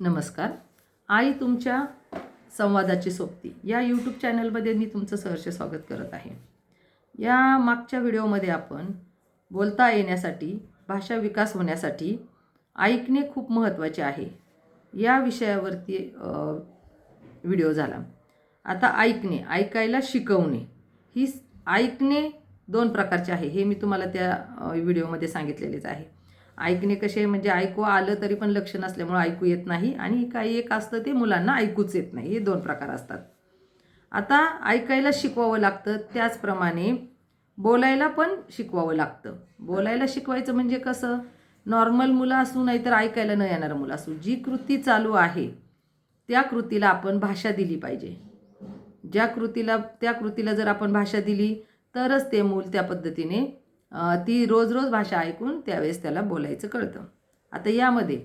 नमस्कार. आई तुमच्या संवादाची सोबती. या यूट्यूब चॅनलमध्ये मी तुमचं सहर्ष स्वागत करत आहे. या मागच्या व्हिडिओमध्ये आपण बोलता येण्यासाठी भाषा विकास होण्यासाठी ऐकणे खूप महत्त्वाचे आहे. या विषयावरती व्हिडिओ झाला. आता ऐकणे ऐकायला शिकवणे. ही ऐकणे दोन प्रकारचे आहे. हे मी तुम्हाला त्या व्हिडिओमध्ये सांगितलेलेच आहे. ऐकणे कसे म्हणजे ऐकू आलं तरी पण लक्ष नसल्यामुळं ऐकू येत नाही आणि काही एक असतं ते मुलांना ऐकूच येत नाही. हे दोन प्रकार असतात. आता ऐकायला शिकवावं लागतं. त्याचप्रमाणे बोलायला पण शिकवावं लागतं. बोलायला शिकवायचं म्हणजे कसं? नॉर्मल मुलं असू नाहीतर ऐकायला न येणारं मुलं असू. जी कृती चालू आहे त्या कृतीला आपण भाषा दिली पाहिजे. ज्या कृतीला त्या कृतीला जर आपण भाषा दिली तरच ते मूल त्या पद्धतीने ती रोज रोज भाषा ऐकून त्यावेळेस त्याला बोलायचं कळतं. आता यामध्ये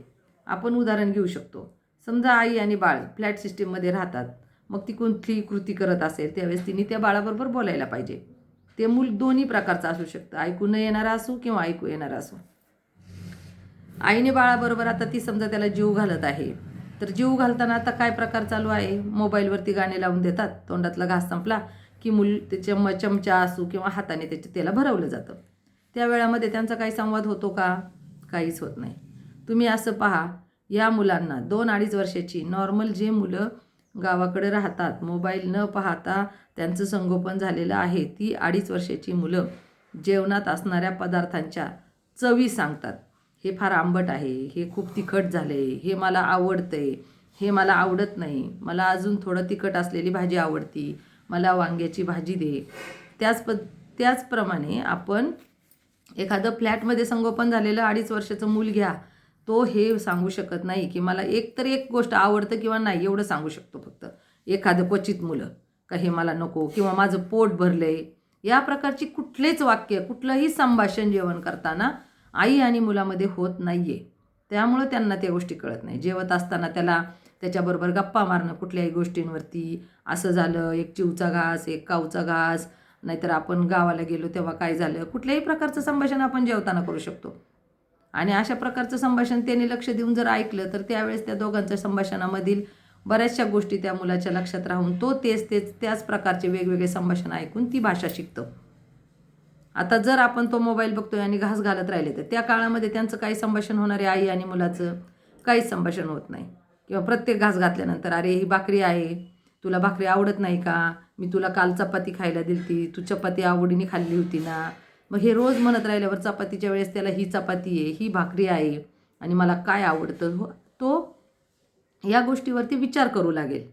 आपण उदाहरण घेऊ शकतो. समजा आई आणि बाळ फ्लॅट सिस्टीममध्ये राहतात. मग ती कोणती कृती करत असेल त्यावेळेस तिने त्या बाळाबरोबर बोलायला पाहिजे. ते मूल दोन्ही प्रकारचं असू शकतं. ऐकू न येणारा असू किंवा ऐकू येणारा असू. आईने बाळाबरोबर आता ती समजा त्याला जीव घालत आहे. तर जीव घालताना आता काय प्रकार चालू आहे? मोबाईलवरती गाणे लावून देतात. तोंडातला घास संपला की मूल ते चम चमचा असू किंवा हाताने त्याच्या त्याला भरवलं जातं. त्या वेळामध्ये त्यांचा काही संवाद होतो का? काहीच होत नाही. तुम्ही असं पहा या मुलांना दोन अडीच वर्षाची नॉर्मल जे मुलं गावाकडे राहतात मोबाईल न पाहता त्यांचं संगोपन झालेलं आहे ती अडीच वर्षाची मुलं जेवणात असणाऱ्या पदार्थांच्या चवी सांगतात. हे फार आंबट आहे हे खूप तिखट झाले हे मला आवडतंय हे मला आवडत नाही मला अजून थोडं तिखट असलेली भाजी आवडती मला वांग्याची भाजी दे. त्याच प त्याचप्रमाणे आपण एखादं फ्लॅटमध्ये संगोपन झालेलं अडीच वर्षाचं मूल घ्या तो हे सांगू शकत नाही की मला एक तर एक गोष्ट आवडतं किंवा नाही एवढं सांगू शकतो फक्त. एखादं क्वचित मुलं का हे मला नको किंवा माझं पोट भरलंय. या प्रकारची कुठलेच वाक्य कुठलंही संभाषण जेवण करताना आई आणि मुलामध्ये होत नाही आहे त्यामुळं त्यांना त्या गोष्टी कळत नाही. जेवत असताना त्याला त्याच्याबरोबर गप्पा मारणं कुठल्याही गोष्टींवरती. असं झालं एक चिवचा घास एक काऊचा घास नाहीतर आपण गावाला गेलो तेव्हा काय झालं? कुठल्याही प्रकारचं संभाषण आपण जेवताना करू शकतो. आणि अशा प्रकारचं संभाषण त्याने लक्ष देऊन जर ऐकलं तर त्यावेळेस त्या दोघांच्या संभाषणामधील बऱ्याचशा गोष्टी त्या मुलाच्या लक्षात राहून तो तेच तेच त्याच प्रकारचे वेगवेगळे संभाषण ऐकून ती भाषा शिकतो. आता जर आपण तो मोबाईल बघतोय आणि घास घालत राहिले तर त्या काळामध्ये त्यांचं काही संभाषण होणारे आई आणि मुलाचं काहीच संभाषण होत नाही. किंवा प्रत्येक घास घातल्यानंतर अरे ही भाकरी आहे. तुला भाकरी आवडत नाही का? मी तुला काल चपाती खायला दिलती तू चपाती आवडीने खाल्ली होती ना? मग हे रोज म्हणत राहिल्यावर चपातीच्या वेळेस त्याला ही चपाती आहे ही भाकरी आहे आणि मला काय आवडतं? हो, तो या गोष्टीवरती विचार करू लागेल.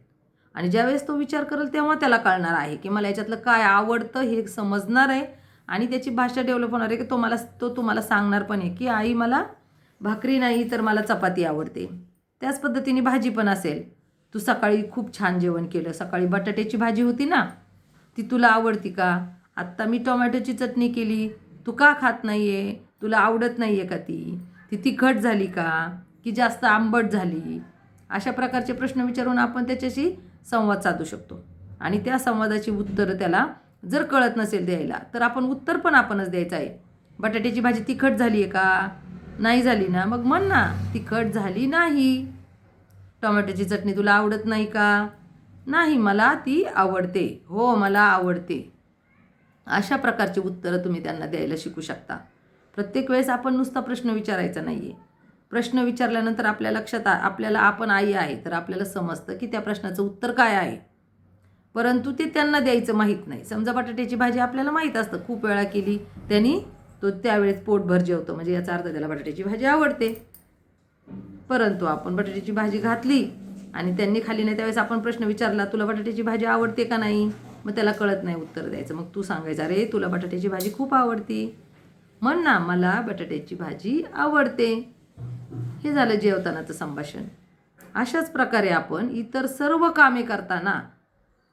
आणि ज्यावेळेस तो विचार करेल तेव्हा त्याला कळणार आहे की मला याच्यातलं काय आवडतं हे समजणार आहे आणि त्याची भाषा डेव्हलप होणार आहे की तो मला तो तुम्हाला सांगणार पण आहे की आई मला भाकरी नाही तर मला चपाती आवडते. त्याच पद्धतीने भाजी पण असेल. तू सकाळी खूप छान जेवण केलं. सकाळी बटाट्याची भाजी होती ना ती तुला आवडती का? आत्ता मी टोमॅटोची चटणी केली. तू का खात नाही आहे तुला आवडत नाही आहे का ती? ती तिखट झाली का? की जास्त आंबट झाली? अशा प्रकारचे प्रश्न विचारून आपण त्याच्याशी संवाद साधू शकतो. आणि त्या संवादाची उत्तरं त्याला जर कळत नसेल द्यायला तर आपण उत्तर पण आपणच द्यायचं आहे. बटाट्याची भाजी तिखट झाली आहे का? नाही झाली ना? मग म्हण ना तिखट झाली नाही. टोमॅटोची चटणी तुला आवडत नाही का? नाही मला ती आवडते. हो मला आवडते. अशा प्रकारची उत्तरं तुम्ही त्यांना द्यायला शिकू शकता. प्रत्येक वेळेस आपण नुसता प्रश्न विचारायचा नाही आहे प्रश्न विचारल्यानंतर आपल्या लक्षात आ- आपल्याला आपण आई आहे तर आपल्याला समजतं की त्या प्रश्नाचं उत्तर काय आहे. परंतु ते त्यांना द्यायचं माहीत नाही. समजा बटाट्याची भाजी आपल्याला माहीत असतं. खूप वेळा केली त्यांनी तो त्यावेळेस पोटभर जेवतो. म्हणजे याचा अर्थ त्याला बटाट्याची भाजी आवडते. परंतु आपण बटाट्याची भाजी घातली आणि त्यांनी खाली नाही त्यावेळेस आपण प्रश्न विचारला तुला बटाट्याची भाजी आवडते का नाही? मग त्याला कळत नाही उत्तर द्यायचं. मग तू सांगायचं अरे तुला बटाट्याची भाजी खूप आवडती. म्हण ना मला बटाट्याची भाजी आवडते. हे झालं जेवतानाचं संभाषण. अशाच प्रकारे आपण इतर सर्व कामे करताना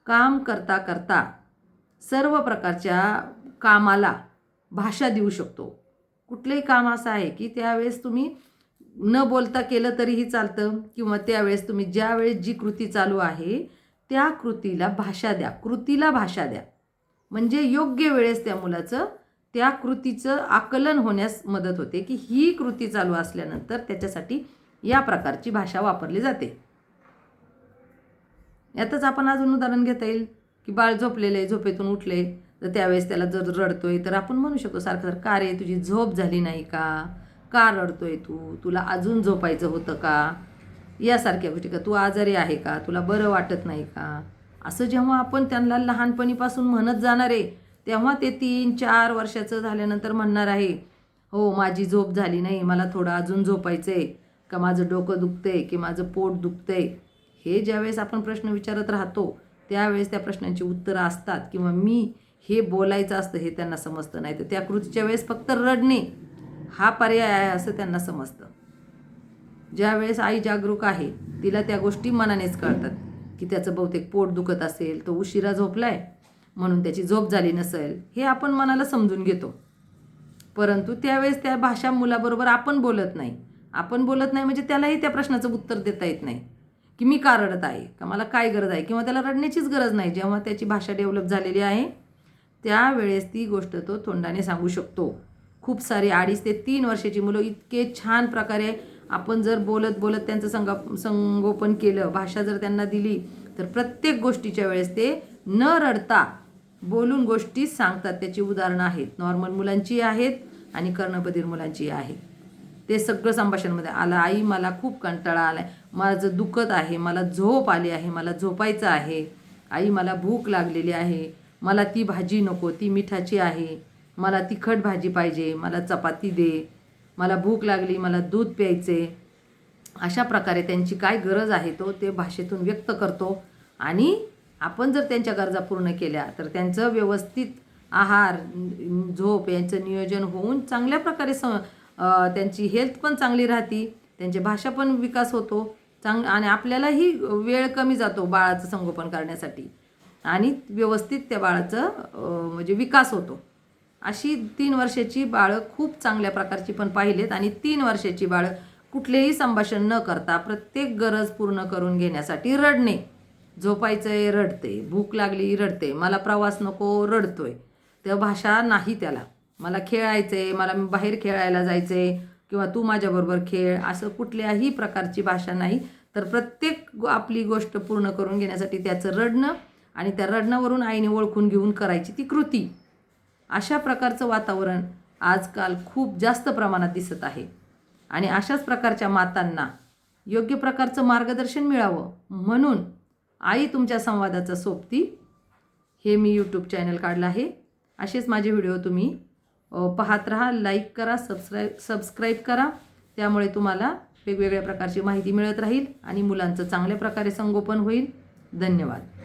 काम करता करता सर्व प्रकारच्या कामाला भाषा देऊ शकतो. कुठलंही काम असं आहे की त्यावेळेस तुम्ही न बोलता केलं तरीही चालतं किंवा त्यावेळेस तुम्ही ज्यावेळेस जी कृती चालू आहे त्या कृतीला भाषा द्या. कृतीला भाषा द्या. म्हणजे योग्य वेळेस त्या मुलाचं त्या कृतीचं आकलन होण्यास मदत होते की ही कृती चालू असल्यानंतर त्याच्यासाठी या प्रकारची भाषा वापरली जाते. यातच आपण अजून उदाहरण घेता येईल की बाळ झोपलेलं आहे झोपेतून उठले तर त्यावेळेस त्याला जर रडतोय तर आपण म्हणू शकतो सारखं सारखं का रे तुझी झोप झाली नाही का? का रडतोय तू? तुला अजून झोपायचं होतं का? यासारख्या गोष्टी का? तू आजारी आहे का? तुला बरं वाटत नाही का? असं जेव्हा आपण त्यांना लहानपणीपासून म्हणत जाणार आहे तेव्हा ते तीन चार वर्षाचं झाल्यानंतर म्हणणार आहे हो माझी झोप झाली नाही मला थोडं अजून झोपायचं आहे का माझं डोकं दुखतंय की माझं पोट दुखतंय? हे ज्यावेळेस आपण प्रश्न विचारत राहतो त्यावेळेस त्या प्रश्नांची उत्तरं असतात. किंवा मी हे बोलायचं असतं हे त्यांना समजतं नाही. तर त्या कृतीच्या वेळेस फक्त रडणे. हा पर्याय आहे असं त्यांना समजतं. ज्यावेळेस आई जागरूक आहे तिला त्या गोष्टी मनानेच कळतात की त्याचं बहुतेक पोट दुखत असेल तो उशिरा झोपलाय म्हणून त्याची झोप झाली नसेल हे आपण मनाला समजून घेतो. परंतु त्यावेळेस त्या भाषा मुलाबरोबर आपण बोलत नाही. आपण बोलत नाही म्हणजे त्यालाही त्या प्रश्नाचं उत्तर देता येत नाही. की मी का रडत आहे? का मला काय गरज आहे? किंवा त्याला रडण्याचीच गरज नाही. जेव्हा त्याची भाषा डेव्हलप झालेली आहे त्यावेळेस ती गोष्ट तो तोंडाने सांगू शकतो. खूप सारे अडीच ते तीन वर्षाची मुलं इतके छान प्रकारे आपण जर बोलत बोलत त्यांचं संगा संगोपन केलं भाषा जर त्यांना दिली तर प्रत्येक गोष्टीच्या वेळेस ते न रडता बोलून गोष्टी सांगतात. त्याची उदाहरणं आहेत. नॉर्मल मुलांची आहेत आणि कर्णबधीर मुलांची आहे. ते सगळं संभाषणमध्ये आलं. आई मला खूप कंटाळा आला आहे माझं दुखत आहे मला झोप आली आहे मला झोपायचं आहे. आई मला भूक लागलेली आहे. मला ती भाजी नको ती मिठाची आहे. मला तिखट भाजी पाहिजे मला चपाती दे मला भूक लागली मला दूध प्यायचे. अशा प्रकारे त्यांची काय गरज आहे तो ते भाषेतून व्यक्त करतो. आणि आपण जर त्यांच्या गरजा पूर्ण केल्या तर त्यांचं व्यवस्थित आहार झोप यांचं नियोजन होऊन चांगल्या प्रकारे स त्यांची हेल्थ पण चांगली राहती त्यांची भाषा पण विकास होतो चांग आणि आपल्यालाही वेळ कमी जातो बाळाचं संगोपन करण्यासाठी. आणि व्यवस्थित त्या बाळाचं म्हणजे विकास होतो. अशी तीन वर्षाची बाळं खूप चांगल्या प्रकारची पण पाहिलेत आणि तीन वर्षाची बाळं कुठलेही संभाषण न करता प्रत्येक गरज पूर्ण करून घेण्यासाठी रडणे. झोपायचंय रडते. भूक लागली रडते. मला प्रवास नको रडतोय. त्या भाषा नाही त्याला. मला खेळायचंय मला बाहेर खेळायला जायचंय किंवा तू माझ्याबरोबर खेळ असं कुठल्याही प्रकारची भाषा नाही. तर प्रत्येक गो- आपली गोष्ट पूर्ण करून घेण्यासाठी त्याचं रडणं आणि त्या रडण्यावरून आईने ओळखून घेऊन करायची ती कृती. अशा प्रकारचं वातावरण आजकाल खूप जास्त प्रमाणात दिसत आहे. आणि अशाच प्रकारच्या मातांना योग्य प्रकारचं मार्गदर्शन मिळावं म्हणून आई तुमच्या संवादाचा सोबती हे मी यूट्यूब चॅनल काढलं आहे. असेच माझे व्हिडिओ तुम्ही पाहत राहा लाईक करा सबस्क्राईब सबस्क्राईब करा. त्यामुळे तुम्हाला वेगवेगळ्या प्रकारची माहिती मिळत राहील आणि मुलांचं चांगल्या प्रकारे संगोपन होईल. धन्यवाद.